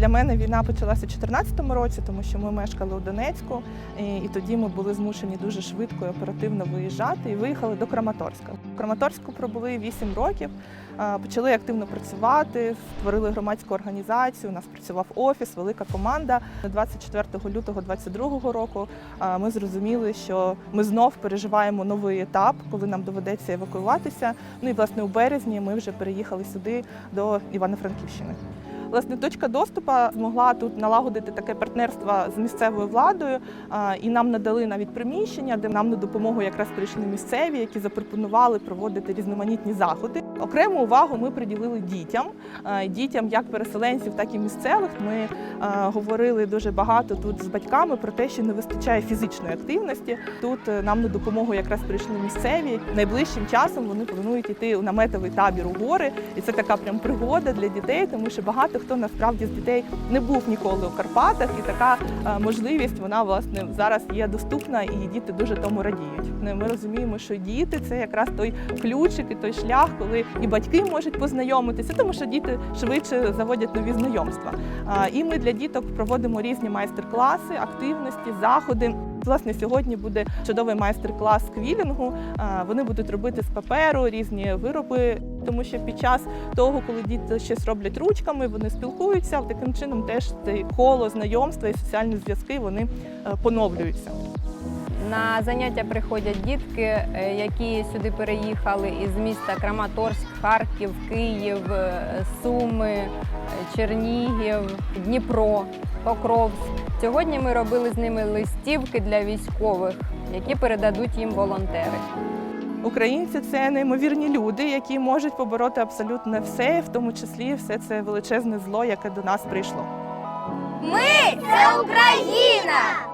Для мене війна почалася у 2014 році, тому що ми мешкали у Донецьку, і, тоді ми були змушені дуже швидко і оперативно виїжджати і виїхали до Краматорська. В Краматорську пробули 8 років, почали активно працювати, створили громадську організацію. У нас працював офіс, велика команда. 24 лютого 2022 року ми зрозуміли, що ми знов переживаємо новий етап, коли нам доведеться евакуюватися. Ну і власне у березні ми вже переїхали сюди до Івано-Франківщини. Власне, точка доступу змогла тут налагодити таке партнерство з місцевою владою, і нам надали навіть приміщення, де нам на допомогу якраз прийшли місцеві, які запропонували проводити різноманітні заходи. Окрему увагу ми приділили дітям, дітям як переселенців, так і місцевих. Ми говорили дуже багато тут з батьками про те, що не вистачає фізичної активності. Тут е, нам на допомогу якраз прийшли місцеві. Найближчим часом вони планують йти у наметовий табір у гори, і це така прям пригода для дітей, тому що багато хто насправді з дітей не був ніколи у Карпатах, і така е, можливість вона власне зараз є доступна, і діти дуже тому радіють. Ми розуміємо, що діти це якраз той ключик і той шлях, коли і батьки можуть познайомитися, тому що діти швидше заводять нові знайомства. І ми для діток проводимо різні майстер-класи, активності, заходи. Власне, сьогодні буде чудовий майстер-клас квілінгу. Вони будуть робити з паперу різні вироби, тому що під час того, коли діти щось роблять ручками, вони спілкуються. Таким чином теж це коло знайомства і соціальні зв'язки вони е, поновлюються. На заняття приходять дітки, е, які сюди переїхали із міста Краматорськ, Харків, Київ, е, Суми, Чернігів, Дніпро, Покровськ. Сьогодні ми робили з ними листівки для військових, які передадуть їм волонтери. Українці це неймовірні люди, які можуть побороти абсолютно все, в тому числі все це величезне зло, яке до нас прийшло. Ми це Україна!